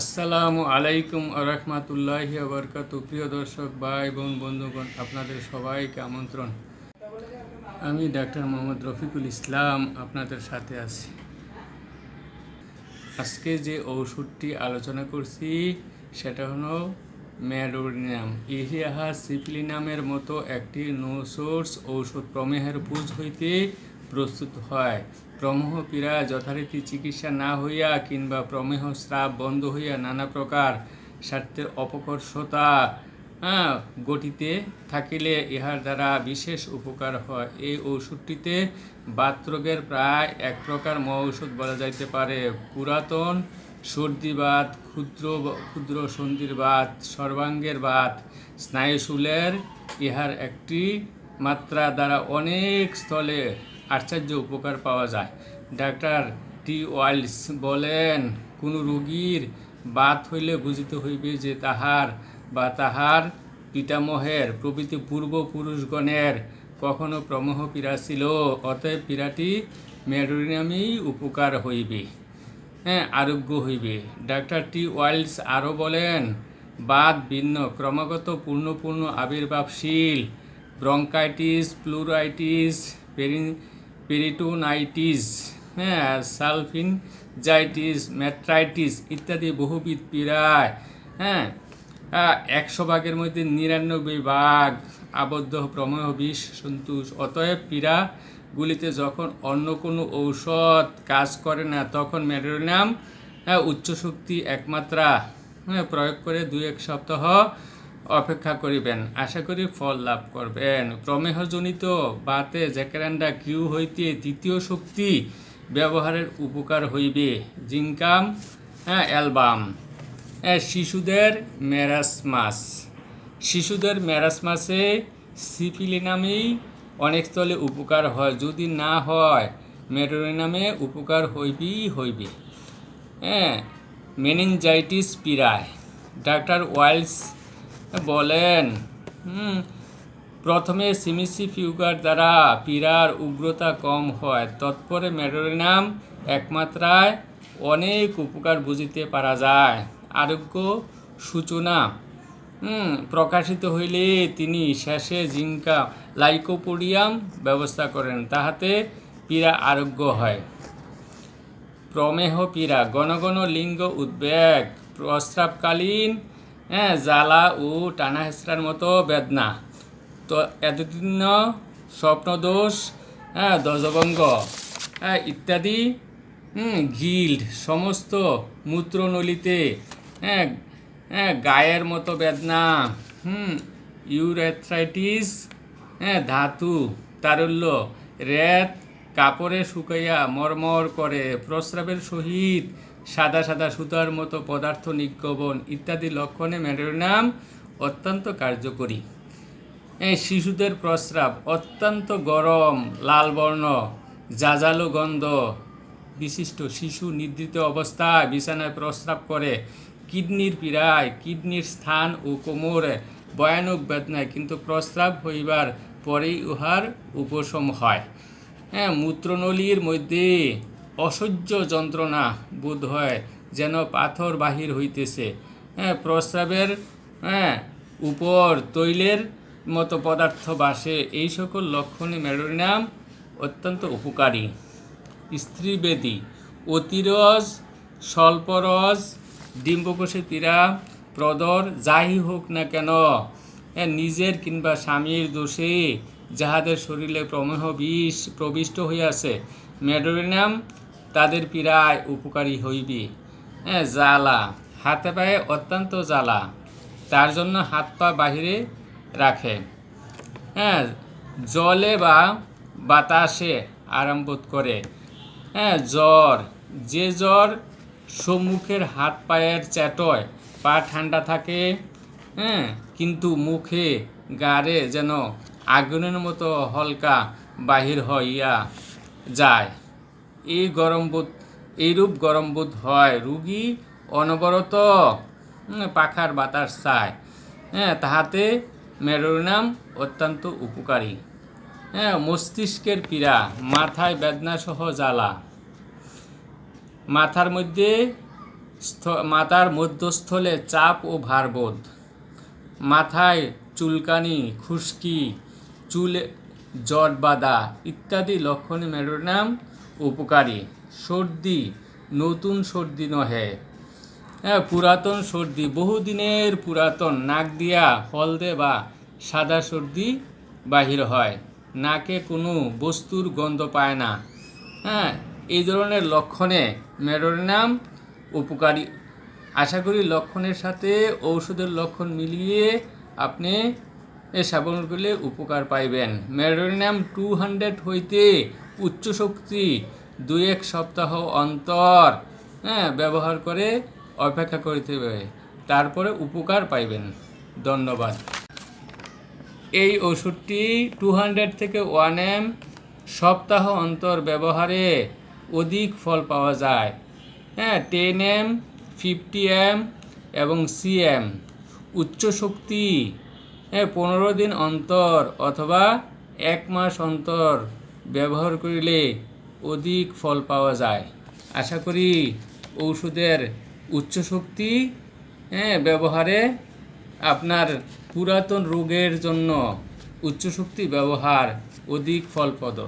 আসসালামু আলাইকুম আরহামতুল্লাহ বরকাত প্রিয় দর্শক, ভাই, বোন, বন্ধুগণ, আপনাদের সবাইকে আমন্ত্রণ। আমি ডাক্তার মোহাম্মদ রফিকুল ইসলাম আপনাদের সাথে আছি। আজকে যে ঔষধটি আলোচনা করছি, সেটা হলো ম্যাডোরিনাম ইহিয়াহা সিপ্লিনামের মতো একটি নো সোর্স ঔষধ প্রমেহের পুজ হইতে প্রস্তুত হয়। প্রমেহ পীড়া যথারীতি চিকিৎসা না হইয়া কিংবা প্রমেহ স্রাব বন্ধ হইয়া নানা প্রকার স্বার্থের অপকর্ষতা গঠিতে থাকিলে ইহার দ্বারা বিশেষ উপকার হয়। এই ঔষধটিতে বাতরোগের প্রায় এক প্রকার মহৌষধ বলা যাইতে পারে। পুরাতন সর্দিবাত, ক্ষুদ্র ক্ষুদ্র সন্ধির বাত সর্বাঙ্গের বাত, স্নায়ুশূলের ইহার একটি মাত্রা দ্বারা অনেক স্থলে আশ্চর্য উপকার পাওয়া যায়। ডাক্তার টি ওয়াইলস বলেন, কোনো রোগীর বাত হইলে বুঝিতে হইবে যে তাহার বা তাহার পিতামহের প্রভৃতি পূর্বপুরুষগণের কখনো প্রমোহ পীড়া ছিল অতএব পীড়াটি মেডোরিনামেই উপকার হইবে হ্যাঁ আরোগ্য হইবে। ডাক্তার টি ওয়াইল্ডস আরও বলেন বাদ ভিন্ন, ক্রমাগত পূর্ণ পূর্ণ আবির্ভাবশীল, ব্রঙ্কাইটিস, প্লুরাইটিস পেরি পেরিটোনাইটিস হ্যাঁ সালফিনজাইটিস ম্যাট্রাইটিস ইত্যাদি বহুবিধ পীড়ায় হ্যাঁ একশো ভাগের মধ্যে নিরানব্বই ভাগ আবদ্ধ প্রমেহ বিষ সন্তোষ। অতএব পীড়াগুলিতে যখন অন্য কোনো ঔষধ কাজ করে না তখন মেডোরিনাম হ্যাঁ, উচ্চ শক্তি একমাত্রা হ্যাঁ, প্রয়োগ করে দুই এক সপ্তাহ অপেক্ষা করিবেন। আশা করি ফল লাভ করবেন। প্রমেহজনিত বাতে জ্যাকেরান্ডা কিউ হইতে তৃতীয় শক্তি ব্যবহারের উপকার হইবে। জিঙ্কাম হ্যাঁ অ্যালবাম। শিশুদের ম্যারাসমাস শিশুদের ম্যারাসমাসে সিপিলিনামেই অনেক স্থলে উপকার হয়। যদি না হয় মেডোরিনামে উপকার হইবেই হইবে। হ্যাঁ মেনিনজাইটিস পীড়ায়। ডাক্তার ওয়াইলস বলেন। হুম, প্রথমে সিমিসি ফিউগার দ্বারা পীড়ার উগ্রতা কম হয় তৎপরে মেডোরিনাম একমাত্রায় অনেক উপকার বুঝিতে পারা যায়। আরোগ্য সূচনা প্রকাশিত হইলে তিনি শেষে জিঙ্কা লাইকোপোডিয়াম ব্যবস্থা করেন তাহাতে পীড়া আরোগ্য হয়। প্রমেহ পীড়া ঘন লিঙ্গ উদ্বেগ প্রস্রাবকালীন হ্যাঁ জ্বালা ও টানা হেঁচড়ার মতো বেদনা। তো এতদিন স্বপ্নদোষ হ্যাঁ দজভঙ্গ হ্যাঁ ইত্যাদি গিল্ড, সমস্ত মূত্রনলিতে হ্যাঁ হ্যাঁ গায়ের মতো বেদনা, হুম, ইউরেথ্রাইটিস হ্যাঁ ধাতু, তারল্য, রেত, কাপড়ে শুকাইয়া মরমর করে, প্রস্রাবের সহিত সাদা সাদা সুতার মতো পদার্থ নিগমন ইত্যাদি লক্ষণে মেডোরিনাম অত্যন্ত কার্যকরী। শিশুদের প্রস্রাব অত্যন্ত গরম, লাল বর্ণ, জাজালো গন্ধ, বিশিষ্ট শিশু নিদ্রিত অবস্থায় বিছানায় প্রস্রাব করে, কিডনির পীড়ায়, কিডনির স্থান ও কোমরে ভয়ানক বেদনায়, কিন্তু প্রস্রাব হইবার পরেই উহার উপশম হয়। হ্যাঁ মূত্রনলীর মধ্যে অসহ্য যন্ত্রণা বোধ হয় যেন পাথর বাহির হইতেছে। হ্যাঁ প্রস্রাবের হ্যাঁ উপর তৈলের মতো পদার্থ বাসে এই সকল লক্ষণে মেডোরিনাম অত্যন্ত উপকারী। স্ত্রীবেদী অতিরস স্বল্পরস ডিম্বকোষে পীড়া প্রদর, যাই হোক না কেন এ নিজের কিংবা স্বামীর দোষে যাহাদের শরীরে প্রমেহ বিষ প্রবিষ্ট হইয়াছে মেডোরিনাম তাদের পীড়ায় উপকারী হইবে। হ্যাঁ জ্বালা, হাতে পায়ে অত্যন্ত জ্বালা, তার জন্য হাত পা বাহিরে রাখে। হ্যাঁ জলে বা বাতাসে আরাম বোধ করে। হ্যাঁ জ্বর, যে জ্বর সম্মুখের হাত পায়ের চ্যাটয় পা ঠান্ডা থাকে হ্যাঁ কিন্তু মুখে গাড়ে যেন আগুনের মতো হালকা বাহির হইয়া যায়। এই গরম বোধ, এইরূপ গরম বোধ হয় রুগী অনবরত পাখার বাতাস চায়। হ্যাঁ তাহাতে মেরোরিনাম অত্যন্ত উপকারী। হ্যাঁ মস্তিষ্কের পীড়া, মাথায় বেদনা সহ জ্বালা। মাথার মধ্যে মাথার মধ্যস্থলে চাপ ও ভারবোধ মাথায় চুলকানি, খুশকি চুলে জট বাঁধা ইত্যাদি লক্ষণে মেরোনাম উপকারী। সর্দি, নতুন সর্দি নহে। হ্যাঁ পুরাতন সর্দি বহুদিনের পুরাতন, নাক দিয়া হলদে বা সাদা সর্দি বাহির হয়। নাকে কোনো বস্তুর গন্ধ পায় না। হ্যাঁ এই ধরনের লক্ষণে মেরোনাম উপকারী। আশা করি লক্ষণের সাথে ঔষধের লক্ষণ মিলিয়ে আপনি এ সেবন উপকার পাইবেন। মেরোনাম টু হান্ড্রেড হইতে উচ্চ শক্তি দুই এক সপ্তাহ অন্তর হ্যাঁ ব্যবহার করে অপেক্ষা করতে হবে। তারপরে উপকার পাইবেন। ধন্যবাদ। এই ওষুধটি টু হান্ড্রেড থেকে ওয়ান এম সপ্তাহ অন্তর ব্যবহারে অধিক ফল পাওয়া যায়। হ্যাঁ টেন এম, ফিফটি এম এবং সি এম। উচ্চ শক্তি পনেরো দিন অন্তর অথবা এক মাস অন্তর ব্যবহার করিলে অধিক ফল পাওয়া যায়। আশা করি ঔষধের উচ্চ শক্তি হ্যাঁ ব্যবহারে আপনার পুরাতন রোগের জন্য উচ্চ শক্তি ব্যবহার অধিক ফলপ্রদ।